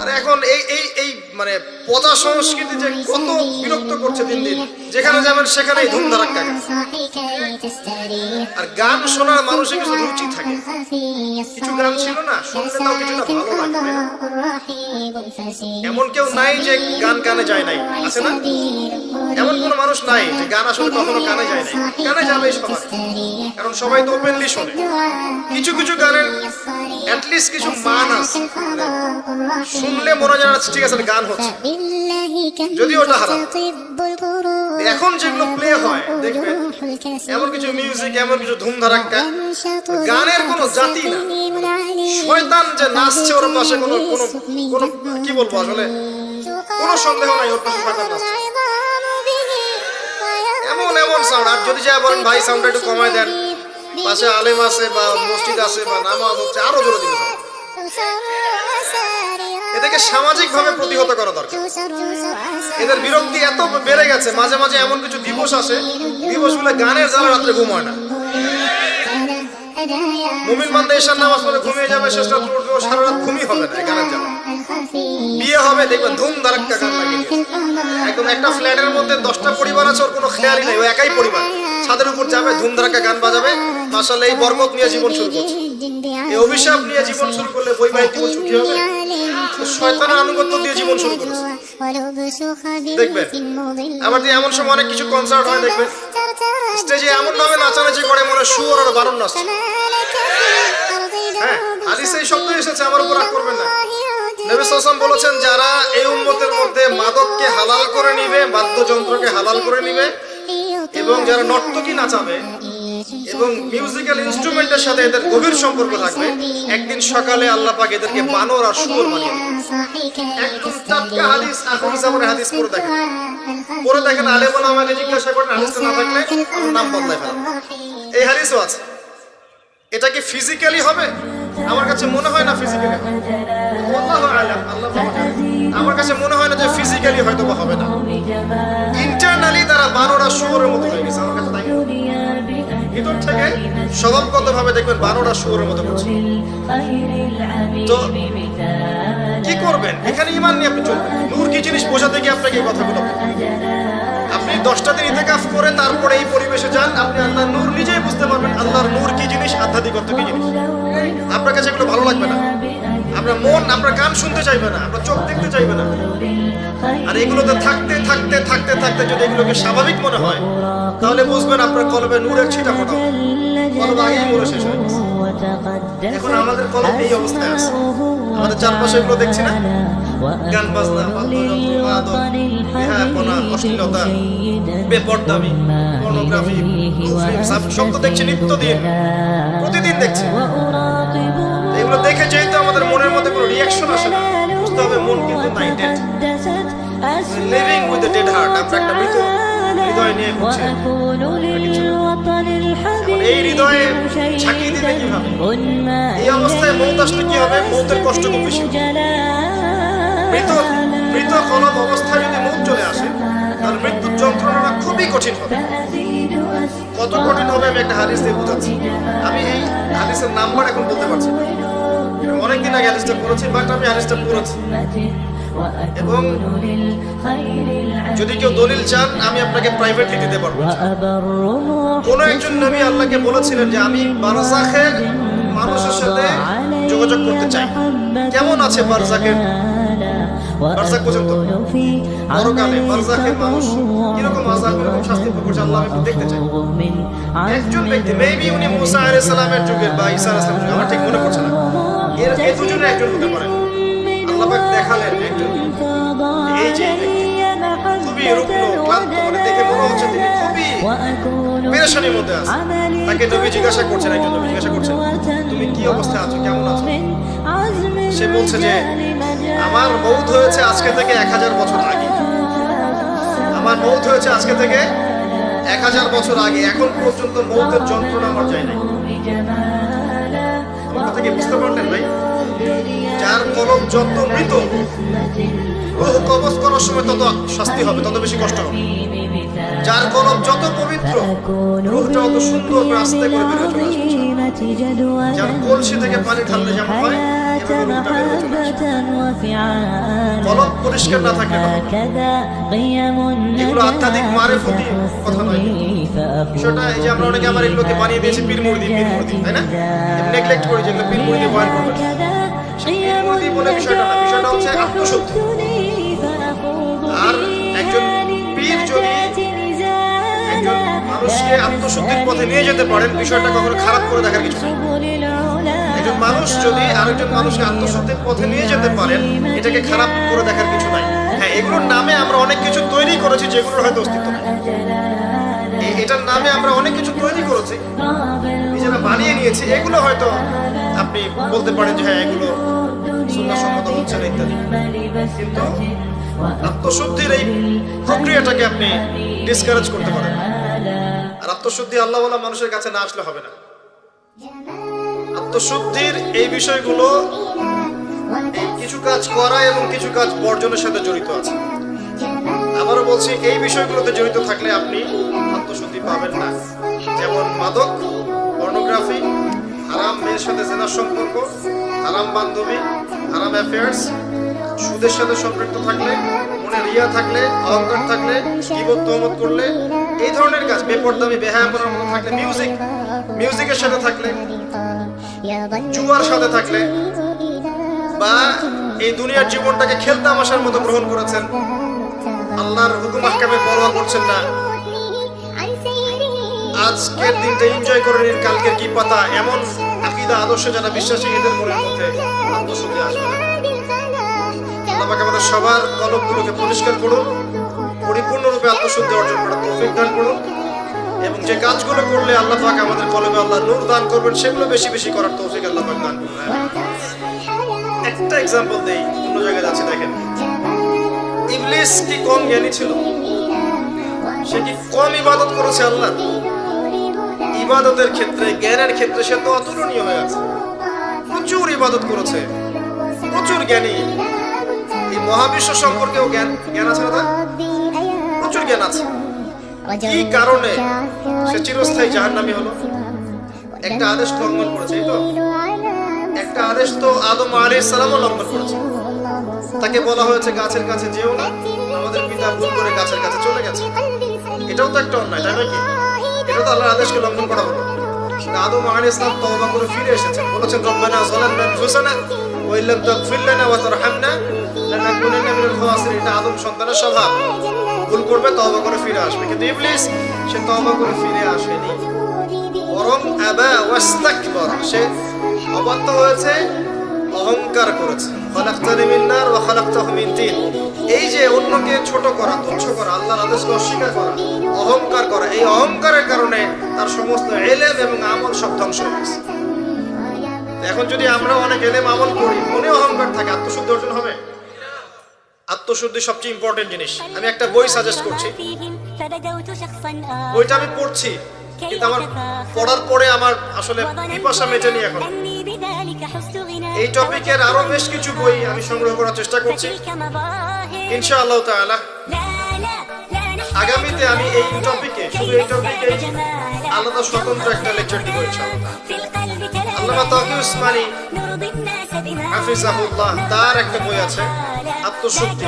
আর এখন এই এই মানে পচা সংস্কৃতি যে কত বিরক্ত করছে দিন দিন। যেখানে যাবেন, সেখানেই ধুমধারাক্কা। আর গান শোনার মানুষের কিছু রুচি থাকে। কিছু গান ছিল না, শুনলে তাও কিছুটা ভালো এমন কেউ নাই যে গান কানে যায় নাই। আছে না? এমন কোনো মানুষ নাই যে গান আসলে কখনো কানে যায় নাই। কানে যাবে সবাই কারণ সবাই তো ওপেনলি শোনে। কিছু কিছু গানের অ্যাটলিস্ট কিছু মান আছে। শুনলে মনে যেন ঠিক আছে, গান হচ্ছে। যদি ওটা হারাম। এখন যেগুলো প্লে হয় দেখবেন এমন কিছু মিউজিক এমন কিছু ধুমধারাক্কা গানের কোনো জাতি না। শয়তান যে নাচছে ওর পাশে কোনো কোনো কোনো কি বলব আসলে? কোনো সন্দেহ নাই ওর পাশে শয়তান নাচছে। এমন এমন সাউন্ড আর যদি যা বলেন ভাই সাউন্ডটা একটু কমায় দেন। পাশে আলেম আছে বা মসজিদ আছে বা নামাজ হচ্ছে আরও জোরে দিবে। এদেরকে সামাজিক ভাবে প্রতিহত করা দরকার। এদের বিরক্তি এত বেড়ে গেছে, মাঝে মাঝে এমন কিছু দিবস আসে দিবসগুলো গানের জ্বালা রাত্রে ঘুম হয় না। মুমিন মান্দা এসার নামাজ পড়ে ঘুমিয়ে যাবে, শেষ রাত সারা রাত ঘুমই হবে না গানের জ্বালা। বিয়ে হবে, দেখবেন ধুম ধারাক্কা গান লাগিয়ে একদম একটা ফ্ল্যাটের মধ্যে দশটা পরিবার আছে, ওর কোনো খেয়ালই নেই, ও একাই পরিবার। ছাদের উপর যাবে ধুম ধারাক্কা গান বাজাবে মাসাল্লাহ এই বরকত নিয়ে জীবন শুরু করছে। এই অভিশাপ নিয়ে জীবন শুরু করলে বৈবাহিক জীবন হবে। শয়তানের আনুগত্য দিয়ে জীবন শুরু করেছে। দেখবেন আবার দিয়ে এমন সময় অনেক কিছু কনসার্ট হয়, দেখবেন। স্টেজে এমন ভাবে নাচানাচি করে, মনে সুর আর বারণ নাচছে। হ্যাঁ হাদিসে এই শব্দ এসেছে, আমার উপর রাগ করবেন না। নবী সাল্লাম বলেছেন, যারা এই উম্মতের মধ্যে মাদককে হালাল করে নিবে, বাদ্যযন্ত্রকে হালাল করে নিবে এবং যারা নর্তকী নাচাবে এবং মিউজিক্যাল ইনস্ট্রুমেন্টের সাথে এদের গভীর সম্পর্ক থাকবে, একদিন সকালে আল্লাহ পাক এদেরকে বানর আর শুয়োর বানিয়ে টাটকা হাদিস জিজ্ঞাসা করেন নাম বদলাই ফেলাম এই আছে। এটা কি ফিজিক্যালি হবে? আমার কাছে মনে হয় না ফিজিক্যালি আমার কাছে মনে হয় না যে ফিজিক্যালি হয়তো বা হবে না। ইন্টারনালি তারা বারোটা শুয়োরের মতো হয়ে গেছে, আমার কাছে তাই ভিতর থেকে স্বভাবগত ভাবে দেখবেন বারোটা শুয়োরের মতো করছে। তো কি করবেন? এখানে ইমান নিয়ে আপনি চলবেন। নূর, কি জিনিস বোঝাতে গিয়ে আপনাকে এই কথাগুলো আপনি দশটা দিন ইতেকাফ করে তারপরে এই পরিবেশে যান, আপনি আল্লাহর নূর নিজেই বুঝতে পারবেন আল্লাহর নূর কি জিনিস, আধ্যাত্মিকত্ব কি জিনিস। আপনার কাছে এগুলো ভালো লাগবে না। আপনার মন আপনার কান শুনতে চাইবে না আপনার চোখ দেখতে চাইবে না। আর এগুলোতে থাকতে থাকতে থাকতে থাকতে যদি এগুলোকে স্বাভাবিক মনে হয় তাহলে বুঝবেন আপনার কলবে নূরের ছিটা ফোটা। কলব আগেই মরে শেষ হয়ে এখন আমাদের কলম এই অবস্থায় আছে। আমাদের চারপাশে এগুলো দেখছি না? গান বাজনা বাদ্যযন্ত্র অশ্লীলতা বেপর্দামি পর্নোগ্রাফি সব তো দেখছি নিত্যদিন প্রতিদিন দেখছি। দেখে যেহেতু আমাদের মনের মধ্যে কোনো রিয়াকশন আসে না। বুঝতে হবে, মন কিন্তু নাই dead living with dead heart আমরা একটা মৃত হৃদয় নিয়ে কি কষ্ট মৃত অবস্থায় চলে আসে মৃত্যুর যন্ত্রণাটা খুবই কঠিন হবে। কত কঠিন হবে আমি একটা হাদিস দিয়ে বোঝাচ্ছি। আমি এই হাদিসের নাম্বার এখন বলতে পারছি না। আগে হাদিসটা পড়েছি বাট আমি হাদিসটা পড়েছি। এবং যদি কেউ দলিল চান আমি আপনাকে প্রাইভেটলি দিতে পারব। কোন একজন নবী আল্লাহকে বলেছিলেন যে আমি বারজাখের মানুষের সাথে যোগাযোগ করতে চাই। কেমন আছে করছে চাই। একজন ব্যক্তি মেবি উনি মুসা আলাইহিস সালামের যুগের বা ঈসা আলাইহিস যুগের, আমার ঠিক মনে পড়ছে না। জিজ্ঞাসা করছেন, একজন নবী জিজ্ঞাসা তুমি কি অবস্থায় আছো? কেমন আছো? সে বলছে যে, আমার মৌত হয়েছে আজকে থেকে এক হাজার বছর আগে। আমার মৌত হয়েছে আজকে থেকে এক হাজার বছর আগে। এখন পর্যন্ত মৌতের যন্ত্রণা আমার যায় নাই। আমার কথা কি বুঝতে পারলেন ভাই? যার কলম যত মৃত, রুহ কবজ করার সময় তত শাস্তি হবে, তত বেশি কষ্ট হবে। যার কলম যত পবিত্র রুহটা অত সুন্দর করে আস্তে করে বের চলে যার কলসি থেকে পানি যেমন হয় আমরা অনেকে আমার এগুলোকে বানিয়ে দিয়েছি পীর মুড়ি পীর মুড়ি তাই না? নেগলেক্ট করি পীর মুড়ি করবে। বলে বিষয়টা না বিষয়টা হচ্ছে আত্মশুদ্ধি আর একজন পীর যদি একজন মানুষকে আত্মশুদ্ধির পথে নিয়ে যেতে পারেন বিষয়টা কখনো খারাপ করে দেখার কিছু একজন মানুষ যদি আরেকজন মানুষকে আত্মশুদ্ধির পথে নিয়ে যেতে পারেন এটাকে খারাপ করে দেখার কিছু নাই। হ্যাঁ এগুলোর নামে আমরা অনেক কিছু তৈরি করেছি যেগুলোর হয়তো অস্তিত্ব নেই। এটার নামে আমরা অনেক কিছু তৈরি করেছি, নিজেরা বানিয়ে নিয়েছি। এগুলো হয়তো আপনি বলতে পারেন যে হ্যাঁ এগুলো সুন্নাহসম্মত হচ্ছে না ইত্যাদি। কিন্তু আত্মশুদ্ধির এই প্রক্রিয়াটাকে আপনি ডিসকারেজ করতে পারেন। আর আত্মশুদ্ধি আল্লাহ আল্লাহওয়ালা মানুষের কাছে না আসলে হবে না। আত্মশুদ্ধির এই বিষয়গুলো কিছু কাজ করা এবং কিছু কাজ বর্জনের সাথে জড়িত আছে। আবারও বলছি, এই বিষয়গুলোতে জড়িত থাকলে আপনি আত্মশুদ্ধি পাবেন না। যেমন মাদক পর্নোগ্রাফি হারাম মেয়ের সাথে জেনার সম্পর্ক, হারাম বান্ধবী, হারাম অ্যাফেয়ার্স সুদের সাথে সম্পৃক্ত থাকলে, মনে রিয়া থাকলে, অহংকার থাকলে, কিবত তহমত করলে, এই ধরনের কাজ, বেপরদামি, বেহায়াপনার মতো থাকলে মিউজিক মিউজিকের সাথে থাকলে, জুয়ার সাথে থাকলে, বা এই দুনিয়ার জীবনটাকে খেলতামাশার মতো গ্রহণ করেছেন, আল্লাহর হুকুম আহকামে পরোয়া করছেন না আজকের দিনটা এনজয় করে নিন, কালকের কি পাতা, এমন আকিদা আদর্শ যারা বিশ্বাসী এদের মনের মধ্যে আত্মশুদ্ধি আসবে। না আল্লাহ আমাদের সবার কলমগুলোকে পরিষ্কার করুন, পরিপূর্ণরূপে আত্মশুদ্ধি অর্জন করার তৌফিক দান করুন, এবং যে কাজগুলো করলে আল্লাহ পাক আমাদের কলমে আল্লাহ নূর দান করবেন, সেগুলো বেশি বেশি করার তৌফিক আল্লাহ পাক দান করবেন একটা এক্সাম্পল দেই, অন্য জায়গায় যাচ্ছে, দেখেন। ইবলিস কি কম জ্ঞানী ছিল? সে কি কম ইবাদত করেছে আল্লাহ? ইবাদতের ক্ষেত্রে, জ্ঞানের ক্ষেত্রে সে তো অতুলনীয় হয়ে আছে। প্রচুর ইবাদত করেছে। প্রচুর জ্ঞানী। এই মহাবিশ্ব সম্পর্কেও জ্ঞান জ্ঞান আছে না প্রচুর জ্ঞান আছে। কি কারণে সে চিরস্থায়ী জাহান্নামী হলো? একটা আদেশ লঙ্ঘন করেছে তো? একটা আদেশ তো আদম আলাইহিস সালামও লঙ্ঘন করেছে। তাকে বলা হয়েছে, গাছের কাছে যেও না। আমাদের পিতা ভুল করে গাছের কাছে চলে গেছে। এটাও তো একটা অন্যায়, তাই নাকি এটা তো আল্লাহর আদেশকে লঙ্ঘন করা হলো। আদম আলাইহিস সালাম তওবা করে ফিরে এসেছেন বলেছেন, রব্বানা যালামনা আনফুসানা ওয়া ইল্লাম তাগফির লানা ওয়া তারহামনা লানাকুনান্না মিনাল খাসিরিন এটা আদম সন্তানের স্বভাব। ভুল করবে, তওবা করে ফিরে আসবে। কিন্তু ইবলিস, সে তওবা করে ফিরে আসেনি। বরং আবা ওয়াস্তাকবার, সে অবাধ্য হয়েছে অহংকার করেছে। তিন। এই যে অন্যকে ছোট করা, তুচ্ছ করা, আল্লাহর আদেশকে অস্বীকার করা, অহংকার করা, এই অহংকারের কারণে তার সমস্ত এলেম এবং আমল সব ধ্বংস হয়ে গেছে। এখন যদি আমরা অনেক এলেম আমল করি, মনে অহংকার থাকে, আত্মশুদ্ধি অর্জন হবে? আত্মশুদ্ধি সবচেয়ে ইম্পর্টেন্ট জিনিস। আমি একটা বই সাজেস্ট করছি। বইটা আমি পড়ছি, কিন্তু আমার পড়ার পরে আমার আসলে পিপাসা মেটেনি এখন। এই টপিকের আরও বেশ কিছু বই আমি সংগ্রহ করার চেষ্টা করছি। ইনশাআল্লাহ তাআলা। আগামীতে আমি এই টপিকে, শুধু এই টপিকে আলাদা স্বতন্ত্র একটা লেকচার দিব ইনশাআল্লাহ। আল্লামা তাকি হাফিজাহুল্লাহ, তার একটা বই আছে আত্মশক্তি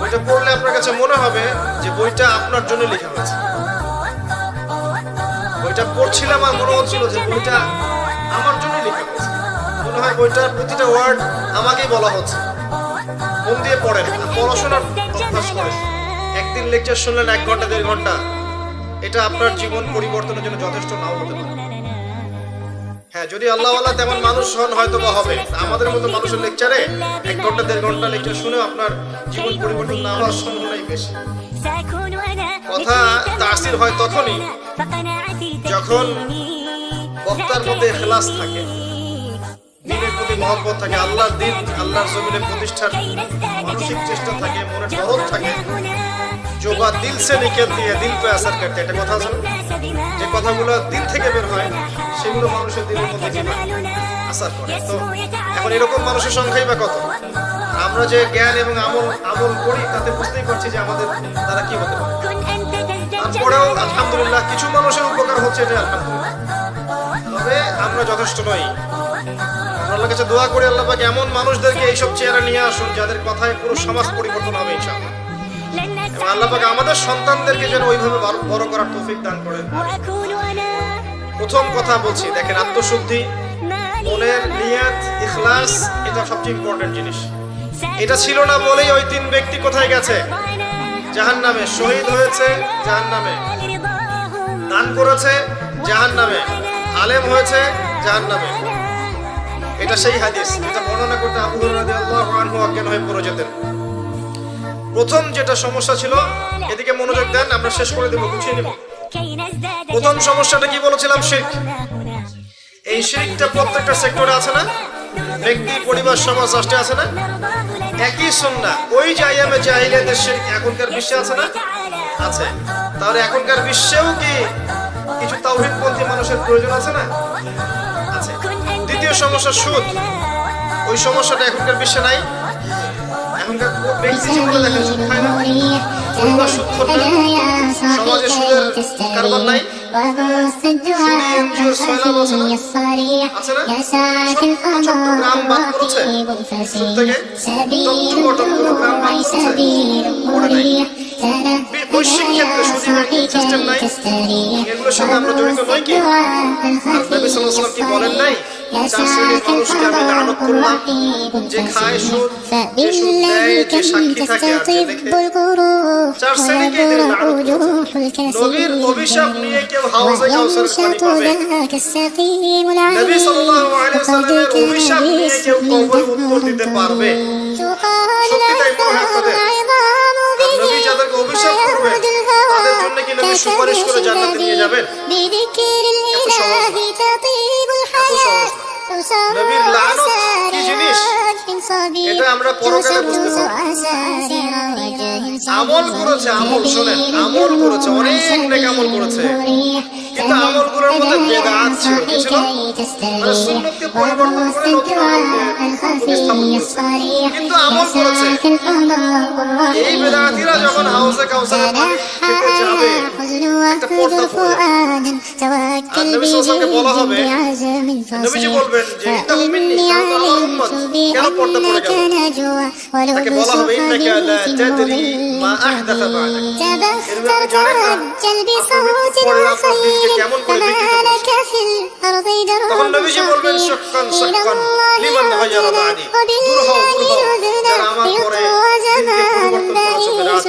বইটা পড়লে আপনার কাছে মনে হবে যে বইটা আপনার জন্য লেখা হয়েছে। বইটা পড়ছিলাম আর মনে হচ্ছিল যে বইটা আমার জন্য লেখা হয়েছে। মনে হয় বইটার প্রতিটা ওয়ার্ড আমাকেই বলা হচ্ছে। মন দিয়ে পড়েন পড়াশোনার অভ্যাস করেন। একদিন লেকচার শুনলেন এক ঘণ্টা, দেড় ঘণ্টা। এটা আপনার জীবন পরিবর্তনের জন্য যথেষ্ট, নাও হতে পারে। হ্যাঁ যদি আল্লাহ আল্লাহ তেমন মানুষ হন হয়তো বা হবে। আমাদের মতো মানুষের লেকচারে এক ঘণ্টা, দেড় ঘণ্টা লেকচার শুনে আপনার জীবন পরিবর্তন না হওয়ার সম্ভাবনাই বেশি। কথা তাসির হয় তখনই যখন বক্তার মধ্যে খেলাস থাকে, দিনের প্রতি মহব্বত থাকে, আল্লাহর দিন, আল্লাহর জমিনে প্রতিষ্ঠার মানসিক চেষ্টা থাকে মনে দরদ থাকে। যোগা দিল সে নিকেলতি দিয়ে দিল পে আসার করতে একটা কথা আছে যে কথাগুলো দিল থেকে বের হয়, সেগুলো মানুষের দিনের মধ্যে আসার করে তো এখন এরকম মানুষের সংখ্যাই বা কত? আমরা যে জ্ঞান এবং আমল আমল করি, তাতে বুঝতেই পারছি যে আমাদের তারা কি হতে পারে। তারপরেও আলহামদুলিল্লাহ কিছু মানুষের উপকার হচ্ছে এটা আলহামদুলিল্লাহ। তবে আমরা যথেষ্ট নই। আল্লাহ কাছে দোয়া করি, আল্লাহ পাক এমন মানুষদেরকে এইসব চেহারা নিয়ে আসুন যাদের কথায় পুরো সমাজ পরিবর্তন হবে, ইনশাআল্লাহ। এবং আল্লাহ পাক আমাদের সন্তানদেরকে যেন ওইভাবে বড় করার তৌফিক দান করেন। প্রথম কথা বলছি, দেখেন আত্মশুদ্ধি, মনের নিয়াত, ইখলাস, এটা সবচেয়ে ইম্পর্টেন্ট জিনিস। এটা ছিল না বলেই ওই তিন ব্যক্তি কোথায় গেছে? জাহান নামে শহীদ হয়েছে জাহান নামে দান করেছে জাহান নামে আলেম হয়েছে জাহান নামে এটা সেই হাদিস। এটা বর্ণনা করতে আবু আনহু অজ্ঞান হয়ে পড়ে যেতেন। প্রথম যেটা সমস্যা ছিল, এদিকে মনোযোগ দেন, আমরা শেষ করে দেবো, গুছিয়ে নেব। প্রথম সমস্যাটা কি বলেছিলাম? শেখ এই শেখটা প্রত্যেকটা সেক্টরে আছে না? ব্যক্তি, পরিবার, সমাজ, রাষ্ট্রে আছে না? একই সন্না ওই জায়ামে জাহিলিয়াতের দেশের এখনকার বিশ্বে আছে না? আছে। তাহলে এখনকার বিশ্বেও কি কিছু তাওহিদপন্থী মানুষের প্রয়োজন আছে না? আছে। দ্বিতীয় সমস্যা সুদ। ওই সমস্যাটা এখনকার বিশ্বে নাই। এখনকার ব্যক্তি জীবনে দেখেন সুদ খায় না। সুদের কারবার নাই। আছে না ছোট্ট ছোট্ট গ্রাম বাদ করেছে সুদ থেকে টপ টপ কোনো গ্রাম বাদ করেছে করে নাই বৈশ্বিক ক্ষেত্রে সুদী ব্যাংকিং সিস্টেম নাই এগুলোর সাথে আমরা জড়িত নই কি আর নবী সাল্লাল্লাহু আলাইহি ওয়াসাল্লাম কি বলেন নাই চার শ্রেণির মানুষকে আমি লানত করলাম যে খায় সুদ যে সুদ দেয় যে সাক্ষী থাকে আর যে দেখে চার শ্রেণীকে এদের লানত করেছে। নবীর অভিশাপ নিয়ে কেউ হাউজে কাউসারের পানি পাবে নবী সাল্লাল্লাহু আলাইহি ওয়াসাল্লামের অভিশাপ নিয়ে কেউ কবরে উত্তর দিতে পারবে সত্যি তাই মনে হয় আপনাদের? আর নবী যাদেরকে অভিশাপ করবে তাদের জন্য কি নবী সুপারিশ করে জান্নাতে নিয়ে যাবেন নবীর লানত কি জিনিস? এটা আমরা পরকালে বুঝতে পারব আমল করেছে আমল শোনেন আমল করেছে অনেক নেক আমল করেছে। কিন্তু আমলগুলোর মধ্যে বেদাত ছিল কি ছিল মানে সুন্নতকে পরিবর্তন করে নতুন আমলকে প্রতিস্থাপন করেছে কিন্তু আমল করেছে এই বেদাতিরা যখন হাউসে কাউসারের পানি খেতে যাবে একটা পর্দা পড়ে যাবে। আর নবী সাল্লাল্লাহু আলাইহি ওয়াসাল্লামকে বলা হবে নবীজি বলবেন যে এটা তখন নবীজি বলবেন, শাক্কান শাক্কান, লিমান গায়্যারা বা'দি, দূর হও দূর হও। যারা আমার পরে দিনকে পরিবর্তন করেছে বেদাত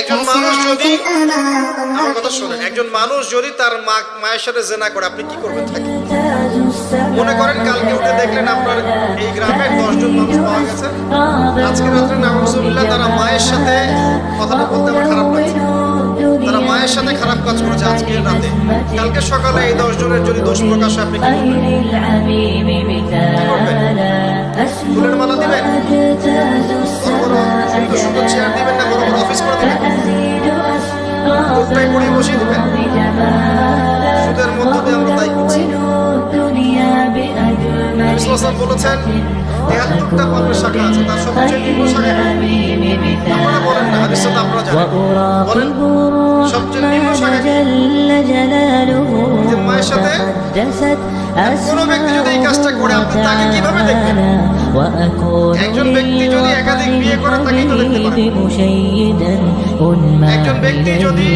একজন মানুষ যদি একজন মানুষ যদি তার মা, মায়ের সাথে জেনা করে, আপনি কি করবেন তাকে? মনে করেন কালকে উঠে দেখলেন আপনার এই গ্রামের দশজন মানুষ পাওয়া গেছে? আজকে রাত্রে নামসুল্লাহ তারা মায়ের সাথে কথাটা বলতে আমার খারাপ লাগছে। তারা মায়ের সাথে খারাপ কাজ করেছে আজকে রাতে। কালকে সকালে এই দশ জনের যদি দোষ প্রকাশ আপনি কি ফুলের মালা দিবেন? সুন্দর সুন্দর চেয়ার দিবেন না বড় বড় অফিস করে দিবেন? কোথায় করে বসিয়ে দিবেন? সুদের মধ্য দিয়ে আমরা তাই ইসলাম বলেছেন তেহাত্তরটা পাপের শাখা আছে, তার সবচেয়ে নিম্ন শাখা। আপনারা বলেন না, হাদিস আপনারা জানেন বলেন, সবচেয়ে নিম্ন শাখা? যে সাথে কোনো ব্যক্তি যদি এই কাজটা করে, আপনি তাকে কীভাবে দেখবেন? একজন ব্যক্তি যদি একাধিক বিয়ে করে, তাকেই তো দেখতে পারেন একজন ব্যক্তি যদি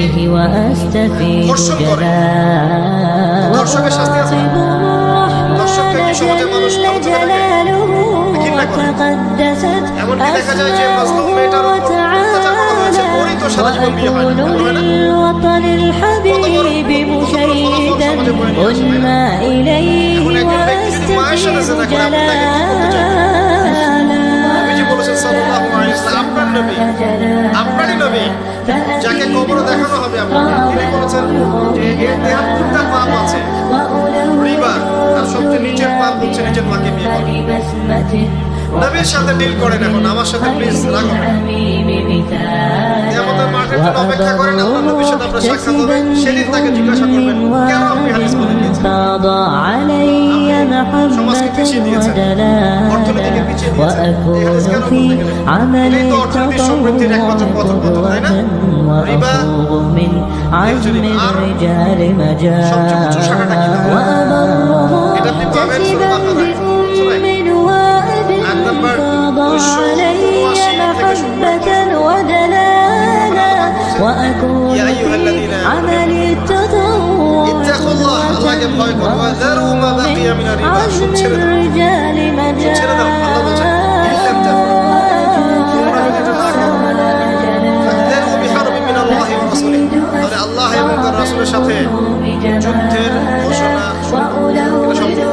ধর্ষণ করে, ধর্ষকের শাস্তি আছে। সমাজের মানুষ ভারতের দিকে ঘৃণা করে। এমনকি দেখা যায় যে মাসলুম মেয়েটার উপর অত্যাচার করা হয়েছে পরই তো সারা জীবন বিয়ে হয় না হয় না? এখন একজন ব্যক্তি যদি মায়ের সাথে সেটা করে আপনি তাকে কি করতে চান নবীজি বলেছেন সাল্লাল্লাহু আলাইহি সাল্লাম আপনার নবী আপনারই নবী যাকে কবরে দেখানো হবে আপনাকে। তিনি বলেছেন যে এর দেহাত্তরটা পাপ আছে। তার সবচেয়ে নিচের পাপ হচ্ছে নিজের মাকে বিয়ে করে। নবীর সাথে ডিল করেন এখন আমার সাথে প্লিজ রাখো আমাদের মাঠের জন্য অপেক্ষা করেন আপনার নবীর সাথে আপনার সাক্ষাৎ হবে। সেদিন তাকে জিজ্ঞাসা করবেন, কেন আপনি হাদিস বলে দিয়েছেন? সমাজকে পিছিয়ে দিয়েছেন, অর্থনীতিকে পিছিয়ে তো অর্থনীতির সমৃদ্ধির একমাত্র পথ পথ তাই না? জানেন? وأبر এটা আপনি পাবেন محتسبا সূরা বাকারায়। সূরা بأم وأب আর নাম্বার فاض 279 علي থেকে শুরু করে محبة ودلالة وأكون يا أيها الذين في آمنوا عمل التطوع اتقوا الله আল্লাহকে ভয় করো وذروا ما بقي من الربا সুদ عزم ছেড়ে দাও الرجال مجال ছেড়ে দাও আল্লাহ বলছেন ইল্লা তোমরা যদি এটা না করো فاذروا بحرب من الله ورسوله তাহলে আল্লাহ এবং তার রাসূলের সাথে যুদ্ধের ঘোষণা এটা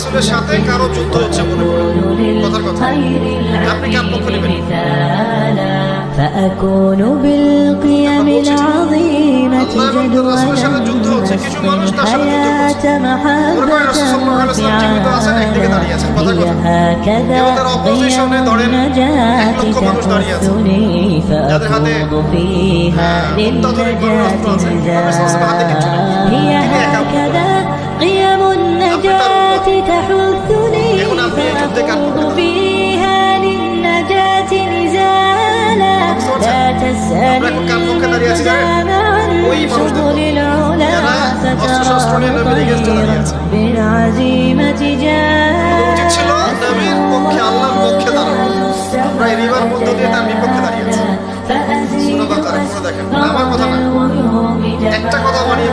রাসূলের সাথে কারো যুদ্ধ হচ্ছে মনে করুন কথার কথা আপনি কার পক্ষ নেবেন فأكون بالقيم العظيمة আল্লাহ এবং তার রাসূলের সাথে যুদ্ধ হচ্ছে কিছু মানুষ তার সাথে যুদ্ধ করছে الحياة মনে করেন রাসূল সাল্লাল্লাহু আলাইহি ওয়াসাল্লাম জীবিত আছেন একদিকে দাঁড়িয়ে আছেন কথার هي কথা هكذا এবং তার অপোজিশনে قيم ধরেন এক النجاة লক্ষ মানুষ দাঁড়িয়ে আছে। تحثني যাদের হাতে فأخوض فيها অত্যাধুনিক للنجاة বড় রাষ্ট্র আছে। تحثني এখন আপনি এই যুদ্ধে কার পক্ষে فأخوض থাকবেন? فيها للنجاة نزالا لا تسأل আমরা এখন কার পক্ষে দাঁড়িয়ে আছি জানেন? عن ওই মানুষদের سبل العلا যারা অস্ত্রশস্ত্র নিয়ে নবীর against এ দাঁড়িয়ে আছে। بالعزيمة উচিত ছিল নবীর পক্ষে আল্লাহর পক্ষে দাঁড়ানো আমরা এই রিবার মধ্য দিয়ে তার বিপক্ষে দাঁড়িয়ে আছি সূরা বাকারা পড়ে দেখেন আমার কথা না একটা কথা বানিয়ে